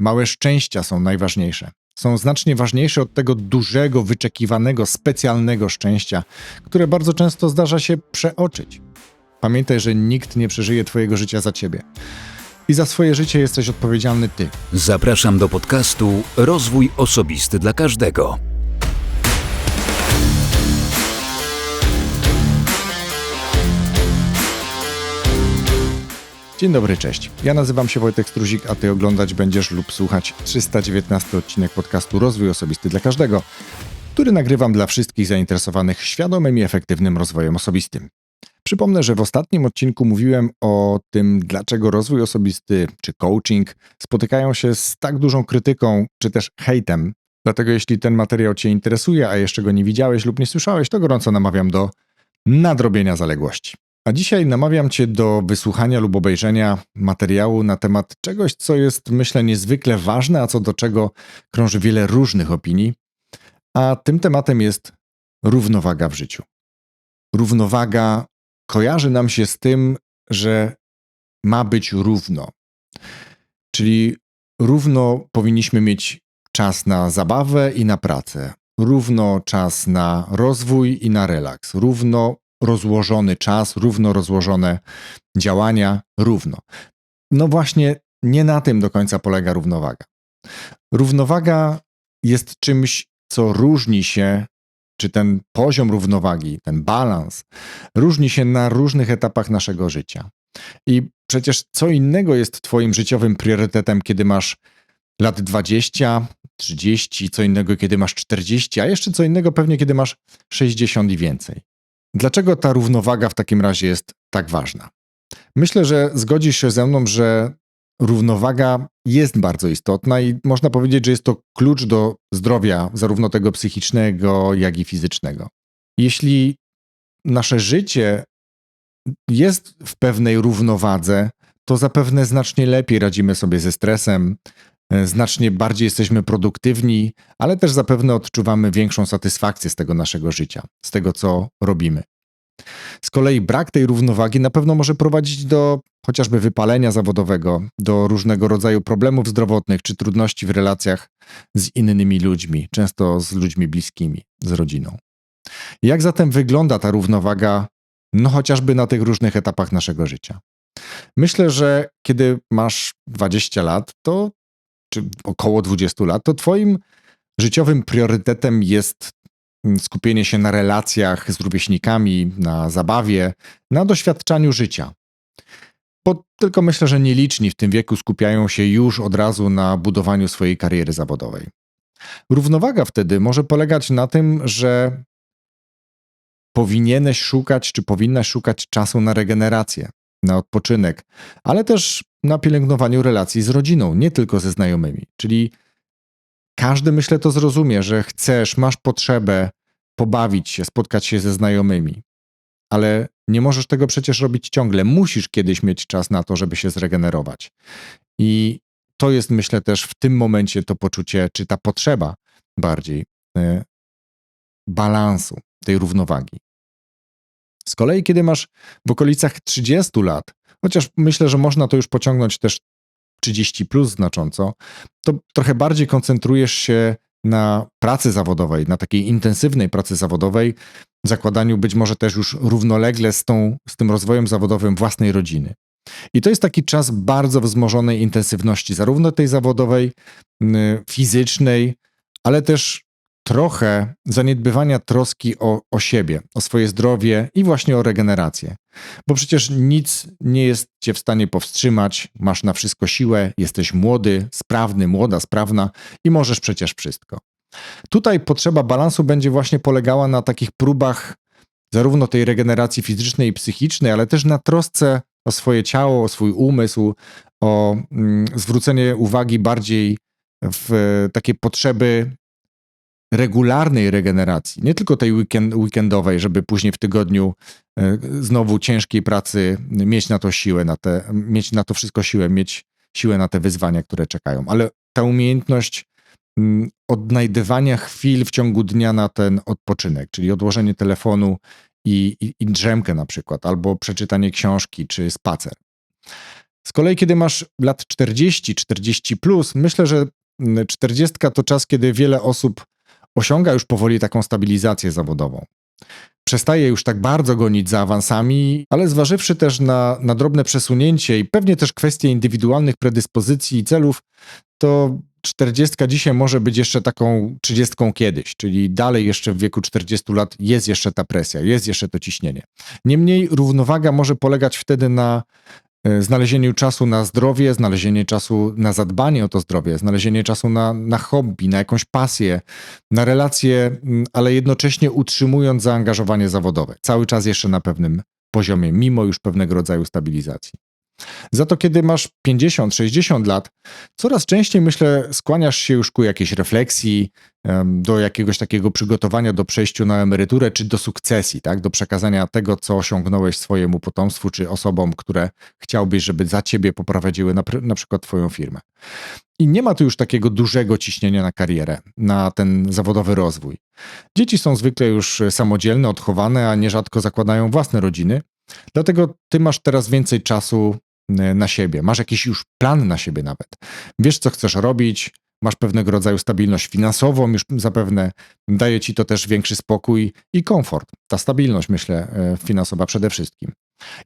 małe szczęścia są najważniejsze. Są znacznie ważniejsze od tego dużego, wyczekiwanego, specjalnego szczęścia, które bardzo często zdarza się przeoczyć. Pamiętaj, że nikt nie przeżyje Twojego życia za Ciebie. I za swoje życie jesteś odpowiedzialny Ty. Zapraszam do podcastu Rozwój Osobisty dla Każdego. Dzień dobry, cześć. Ja nazywam się Wojtek Struzik, a Ty oglądać będziesz lub słuchać 319 odcinek podcastu Rozwój Osobisty dla Każdego, który nagrywam dla wszystkich zainteresowanych świadomym i efektywnym rozwojem osobistym. Przypomnę, że w ostatnim odcinku mówiłem o tym, dlaczego rozwój osobisty czy coaching spotykają się z tak dużą krytyką czy też hejtem. Dlatego jeśli ten materiał Cię interesuje, a jeszcze go nie widziałeś lub nie słyszałeś, to gorąco namawiam do nadrobienia zaległości. A dzisiaj namawiam Cię do wysłuchania lub obejrzenia materiału na temat czegoś, co jest, myślę, niezwykle ważne, a co do czego krąży wiele różnych opinii. A tym tematem jest równowaga w życiu. Równowaga kojarzy nam się z tym, że ma być równo. Czyli równo powinniśmy mieć czas na zabawę i na pracę, równo czas na rozwój i na relaks, równo rozłożony czas, równo rozłożone działania, równo. No właśnie, nie na tym do końca polega równowaga. Równowaga jest czymś, co różni się, czy ten poziom równowagi, ten balans, różni się na różnych etapach naszego życia. I przecież co innego jest Twoim życiowym priorytetem, kiedy masz lat 20, 30, co innego, kiedy masz 40, a jeszcze co innego pewnie, kiedy masz 60 i więcej. Dlaczego ta równowaga w takim razie jest tak ważna? Myślę, że zgodzisz się ze mną, że równowaga jest bardzo istotna i można powiedzieć, że jest to klucz do zdrowia, zarówno tego psychicznego, jak i fizycznego. Jeśli nasze życie jest w pewnej równowadze, to zapewne znacznie lepiej radzimy sobie ze stresem, znacznie bardziej jesteśmy produktywni, ale też zapewne odczuwamy większą satysfakcję z tego naszego życia, z tego co robimy. Z kolei brak tej równowagi na pewno może prowadzić do chociażby wypalenia zawodowego, do różnego rodzaju problemów zdrowotnych czy trudności w relacjach z innymi ludźmi, często z ludźmi bliskimi, z rodziną. Jak zatem wygląda ta równowaga, no chociażby na tych różnych etapach naszego życia? Myślę, że kiedy masz 20 lat, to czy około 20 lat, to Twoim życiowym priorytetem jest skupienie się na relacjach z rówieśnikami, na zabawie, na doświadczaniu życia. Bo tylko myślę, że nieliczni w tym wieku skupiają się już od razu na budowaniu swojej kariery zawodowej. Równowaga wtedy może polegać na tym, że powinieneś szukać, czy powinnaś szukać czasu na regenerację, na odpoczynek, ale też na pielęgnowaniu relacji z rodziną, nie tylko ze znajomymi. Czyli każdy, myślę, to zrozumie, że chcesz, masz potrzebę pobawić się, spotkać się ze znajomymi, ale nie możesz tego przecież robić ciągle. Musisz kiedyś mieć czas na to, żeby się zregenerować. I to jest, myślę, też w tym momencie to poczucie, czy ta potrzeba bardziej y, balansu, tej równowagi. Z kolei, kiedy masz w okolicach 30 lat, chociaż myślę, że można to już pociągnąć też 30 plus znacząco, to trochę bardziej koncentrujesz się na pracy zawodowej, na takiej intensywnej pracy zawodowej, zakładaniu być może też już równolegle z, tą, z tym rozwojem zawodowym własnej rodziny. I to jest taki czas bardzo wzmożonej intensywności, zarówno tej zawodowej, fizycznej, ale też trochę zaniedbywania troski o, o siebie, o swoje zdrowie i właśnie o regenerację. Bo przecież nic nie jest cię w stanie powstrzymać, masz na wszystko siłę, jesteś młody, sprawny, młoda, sprawna i możesz przecież wszystko. Tutaj potrzeba balansu będzie właśnie polegała na takich próbach zarówno tej regeneracji fizycznej i psychicznej, ale też na trosce o swoje ciało, o swój umysł, o mm, zwrócenie uwagi bardziej w takie potrzeby regularnej regeneracji, nie tylko tej weekend, weekendowej, żeby później w tygodniu e, znowu ciężkiej pracy mieć na to siłę, na te, mieć na to wszystko siłę, mieć siłę na te wyzwania, które czekają, ale ta umiejętność mm, odnajdywania chwil w ciągu dnia na ten odpoczynek, czyli odłożenie telefonu i, i, i drzemkę na przykład, albo przeczytanie książki czy spacer. Z kolei, kiedy masz lat 40, 40 plus, myślę, że 40 to czas, kiedy wiele osób osiąga już powoli taką stabilizację zawodową. Przestaje już tak bardzo gonić za awansami, ale zważywszy też na, na drobne przesunięcie i pewnie też kwestie indywidualnych predyspozycji i celów, to 40 dzisiaj może być jeszcze taką 30 kiedyś, czyli dalej jeszcze w wieku 40 lat jest jeszcze ta presja, jest jeszcze to ciśnienie. Niemniej równowaga może polegać wtedy na znalezieniu czasu na zdrowie, znalezienie czasu na zadbanie o to zdrowie, znalezienie czasu na, na hobby, na jakąś pasję, na relacje, mm, ale jednocześnie utrzymując zaangażowanie zawodowe. Cały czas jeszcze na pewnym poziomie, mimo już pewnego rodzaju stabilizacji. Za to, kiedy masz 50-60 lat, coraz częściej myślę, skłaniasz się już ku jakiejś refleksji, do jakiegoś takiego przygotowania do przejściu na emeryturę, czy do sukcesji, tak? do przekazania tego, co osiągnąłeś swojemu potomstwu, czy osobom, które chciałbyś, żeby za ciebie poprowadziły na, na przykład twoją firmę. I nie ma tu już takiego dużego ciśnienia na karierę, na ten zawodowy rozwój. Dzieci są zwykle już samodzielne, odchowane, a nierzadko zakładają własne rodziny. Dlatego ty masz teraz więcej czasu na siebie, masz jakiś już plan na siebie nawet. Wiesz, co chcesz robić, masz pewnego rodzaju stabilność finansową, już zapewne daje ci to też większy spokój i komfort. Ta stabilność, myślę, e, finansowa przede wszystkim.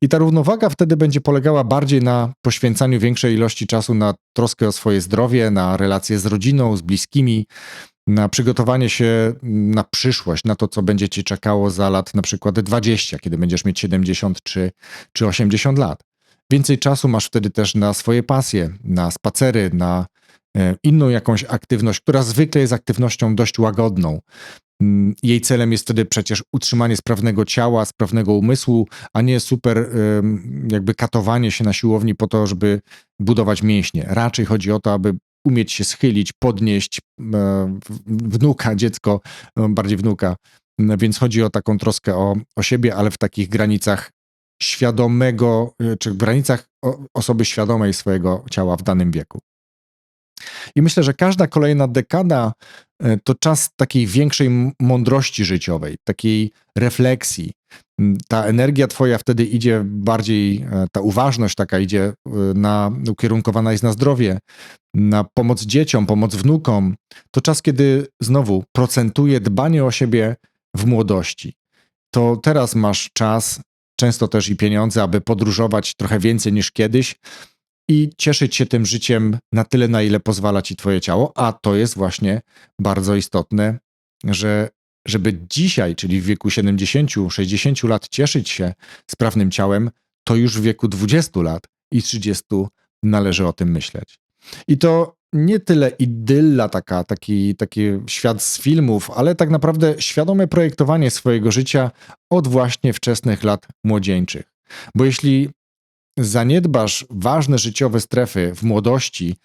I ta równowaga wtedy będzie polegała bardziej na poświęcaniu większej ilości czasu na troskę o swoje zdrowie, na relacje z rodziną, z bliskimi, na przygotowanie się na przyszłość, na to, co będzie cię czekało za lat na przykład 20, kiedy będziesz mieć 70 czy, czy 80 lat. Więcej czasu masz wtedy też na swoje pasje, na spacery, na e, inną jakąś aktywność, która zwykle jest aktywnością dość łagodną. Mm, jej celem jest wtedy przecież utrzymanie sprawnego ciała, sprawnego umysłu, a nie super jakby katowanie się na siłowni po to, żeby budować mięśnie. Raczej chodzi o to, aby umieć się schylić, podnieść e, wnuka, dziecko, e, bardziej wnuka. Więc chodzi o taką troskę o, o siebie, ale w takich granicach świadomego, y, czy w granicach osoby świadomej swojego ciała w danym wieku. I myślę, że każda kolejna dekada y, to czas takiej większej mądrości życiowej, takiej refleksji. Mm, ta energia twoja wtedy idzie bardziej, e, ta uważność taka idzie y, na, ukierunkowana jest na zdrowie, na pomoc dzieciom, pomoc wnukom. To czas, kiedy znowu procentuje dbanie o siebie w młodości. To teraz masz czas często też i pieniądze, aby podróżować trochę więcej niż kiedyś i cieszyć się tym życiem na tyle, na ile pozwala ci twoje ciało, a to jest właśnie bardzo istotne, że żeby dzisiaj, czyli w wieku 70-60 lat cieszyć się sprawnym ciałem, to już w wieku 20 lat i 30 należy o tym myśleć. I to nie tyle idylla, taka, taki, taki świat z filmów, ale tak naprawdę świadome projektowanie swojego życia od właśnie wczesnych lat młodzieńczych. Bo jeśli zaniedbasz ważne życiowe strefy w młodości,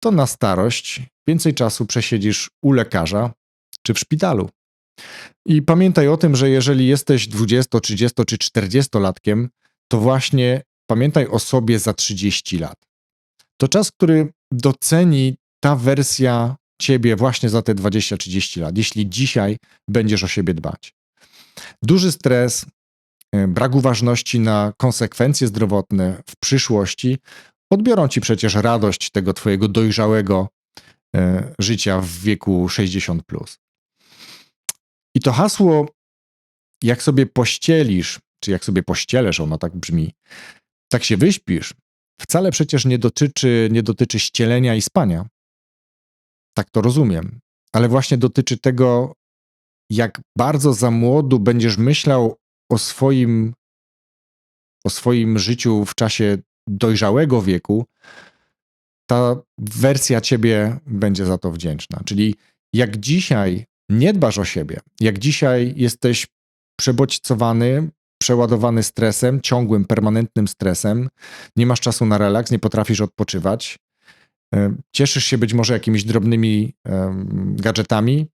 to na starość więcej czasu przesiedzisz u lekarza czy w szpitalu. I pamiętaj o tym, że jeżeli jesteś 20, 30 czy 40 latkiem, to właśnie pamiętaj o sobie za 30 lat. To czas, który doceni ta wersja ciebie właśnie za te 20-30 lat, jeśli dzisiaj będziesz o siebie dbać. Duży stres, e, brak uważności na konsekwencje zdrowotne w przyszłości odbiorą ci przecież radość tego twojego dojrzałego e, życia w wieku 60. Plus. I to hasło, jak sobie pościelisz, czy jak sobie pościelesz, ono tak brzmi, tak się wyśpisz, wcale przecież nie dotyczy, nie dotyczy ścielenia i spania. Tak to rozumiem. Ale właśnie dotyczy tego, jak bardzo za młodu będziesz myślał o swoim, o swoim życiu w czasie dojrzałego wieku, ta wersja ciebie będzie za to wdzięczna. Czyli jak dzisiaj nie dbasz o siebie, jak dzisiaj jesteś przebodźcowany przeładowany stresem, ciągłym, permanentnym stresem, nie masz czasu na relaks, nie potrafisz odpoczywać, e, cieszysz się być może jakimiś drobnymi gadżetami,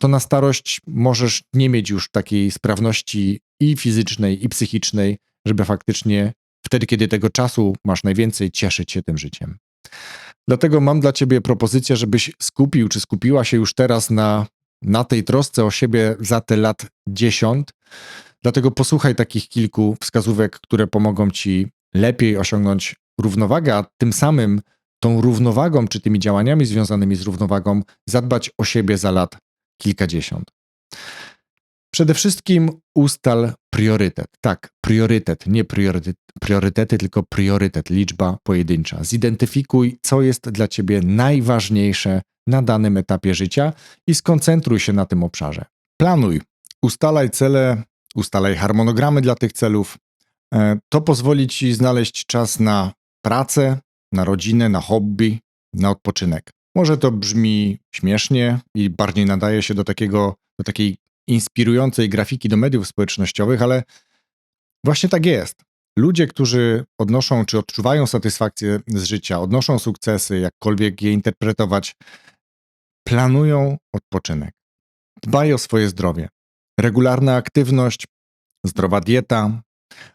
to na starość możesz nie mieć już takiej sprawności i fizycznej, i psychicznej, żeby faktycznie wtedy, kiedy tego czasu masz najwięcej, cieszyć się tym życiem. Dlatego mam dla ciebie propozycję, żebyś skupił czy skupiła się już teraz na, na tej trosce o siebie za te lat 10, Dlatego posłuchaj takich kilku wskazówek, które pomogą ci lepiej osiągnąć równowagę, a tym samym tą równowagą, czy tymi działaniami związanymi z równowagą, zadbać o siebie za lat kilkadziesiąt. Przede wszystkim ustal priorytet. Tak, priorytet, nie priorytet, priorytety, tylko priorytet, liczba pojedyncza. Zidentyfikuj, co jest dla ciebie najważniejsze na danym etapie życia i skoncentruj się na tym obszarze. Planuj, ustalaj cele, ustalaj harmonogramy dla tych celów. E, To pozwoli ci znaleźć czas na pracę, na rodzinę, na hobby, na odpoczynek. Może to brzmi śmiesznie i bardziej nadaje się do takiego, do takiej inspirującej grafiki do mediów społecznościowych, ale właśnie tak jest. Ludzie, którzy odnoszą czy odczuwają satysfakcję z życia, odnoszą sukcesy, jakkolwiek je interpretować, planują odpoczynek. Dbaj o swoje zdrowie. Regularna aktywność, zdrowa dieta,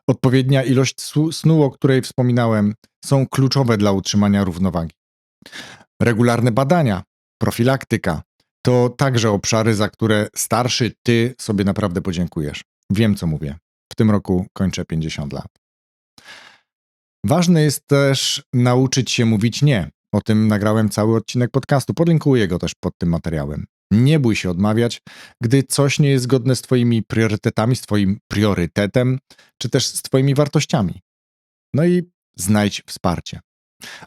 odpowiednia ilość snu, o której wspominałem, są kluczowe dla utrzymania równowagi. Regularne badania, profilaktyka to także obszary, za które starszy ty sobie naprawdę podziękujesz. Wiem, co mówię. W tym roku kończę 50 lat. Ważne jest też nauczyć się mówić nie. O tym nagrałem cały odcinek podcastu. Podlinkuję go też pod tym materiałem. Nie bój się odmawiać, gdy coś nie jest zgodne z Twoimi priorytetami, z Twoim priorytetem, czy też z Twoimi wartościami. No i znajdź wsparcie.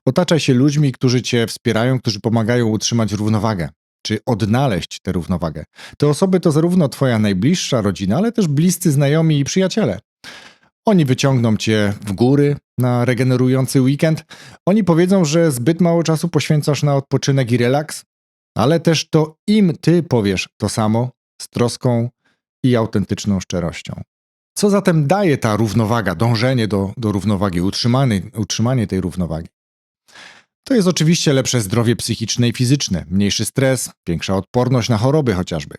Otaczaj się ludźmi, którzy Cię wspierają, którzy pomagają utrzymać równowagę, czy odnaleźć tę równowagę. Te osoby to zarówno Twoja najbliższa rodzina, ale też bliscy znajomi i przyjaciele. Oni wyciągną Cię w góry na regenerujący weekend. Oni powiedzą, że zbyt mało czasu poświęcasz na odpoczynek i relaks, ale też to im Ty powiesz to samo z troską i autentyczną szczerością. Co zatem daje ta równowaga, dążenie do, do równowagi, utrzymanie, utrzymanie tej równowagi? To jest oczywiście lepsze zdrowie psychiczne i fizyczne, mniejszy stres, większa odporność na choroby chociażby.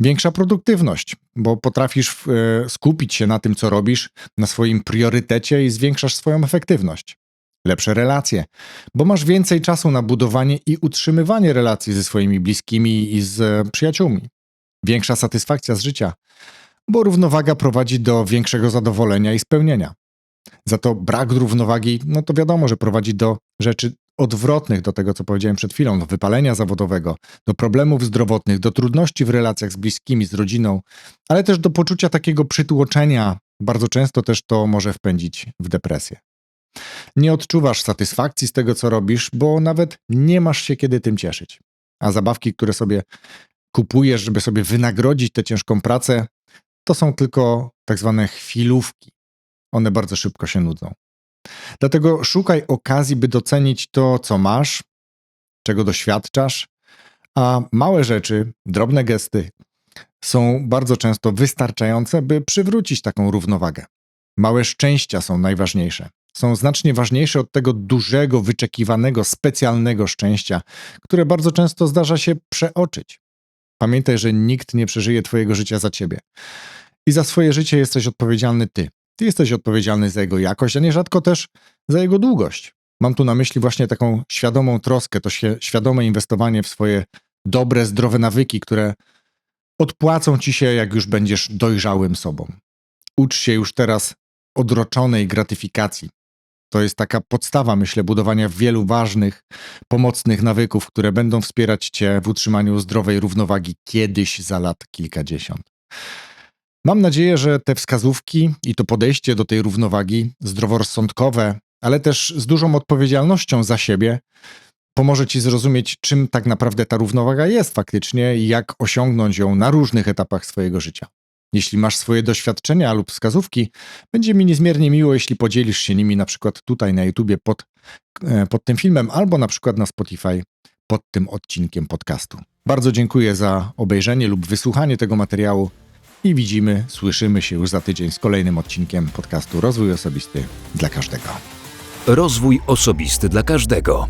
Większa produktywność, bo potrafisz e, skupić się na tym, co robisz, na swoim priorytecie i zwiększasz swoją efektywność. Lepsze relacje, bo masz więcej czasu na budowanie i utrzymywanie relacji ze swoimi bliskimi i z e, przyjaciółmi. Większa satysfakcja z życia, bo równowaga prowadzi do większego zadowolenia i spełnienia. Za to brak równowagi, no to wiadomo, że prowadzi do rzeczy odwrotnych do tego, co powiedziałem przed chwilą, do wypalenia zawodowego, do problemów zdrowotnych, do trudności w relacjach z bliskimi, z rodziną, ale też do poczucia takiego przytłoczenia. Bardzo często też to może wpędzić w depresję. Nie odczuwasz satysfakcji z tego, co robisz, bo nawet nie masz się kiedy tym cieszyć. A zabawki, które sobie kupujesz, żeby sobie wynagrodzić tę ciężką pracę, to są tylko tak zwane chwilówki. One bardzo szybko się nudzą. Dlatego szukaj okazji, by docenić to, co masz, czego doświadczasz, a małe rzeczy, drobne gesty są bardzo często wystarczające, by przywrócić taką równowagę. Małe szczęścia są najważniejsze. Są znacznie ważniejsze od tego dużego, wyczekiwanego, specjalnego szczęścia, które bardzo często zdarza się przeoczyć. Pamiętaj, że nikt nie przeżyje Twojego życia za Ciebie. I za swoje życie jesteś odpowiedzialny Ty. Ty jesteś odpowiedzialny za jego jakość, a nierzadko też za jego długość. Mam tu na myśli właśnie taką świadomą troskę, to świadome inwestowanie w swoje dobre, zdrowe nawyki, które odpłacą ci się, jak już będziesz dojrzałym sobą. Ucz się już teraz odroczonej gratyfikacji. To jest taka podstawa, myślę, budowania wielu ważnych, pomocnych nawyków, które będą wspierać cię w utrzymaniu zdrowej równowagi kiedyś za lat kilkadziesiąt. Mam nadzieję, że te wskazówki i to podejście do tej równowagi zdroworozsądkowe, ale też z dużą odpowiedzialnością za siebie, pomoże Ci zrozumieć, czym tak naprawdę ta równowaga jest faktycznie i jak osiągnąć ją na różnych etapach swojego życia. Jeśli masz swoje doświadczenia lub wskazówki, będzie mi niezmiernie miło, jeśli podzielisz się nimi na przykład tutaj na YouTubie pod, e, pod tym filmem albo na przykład na Spotify pod tym odcinkiem podcastu. Bardzo dziękuję za obejrzenie lub wysłuchanie tego materiału i widzimy, słyszymy się już za tydzień z kolejnym odcinkiem podcastu Rozwój Osobisty dla każdego. Rozwój osobisty dla każdego.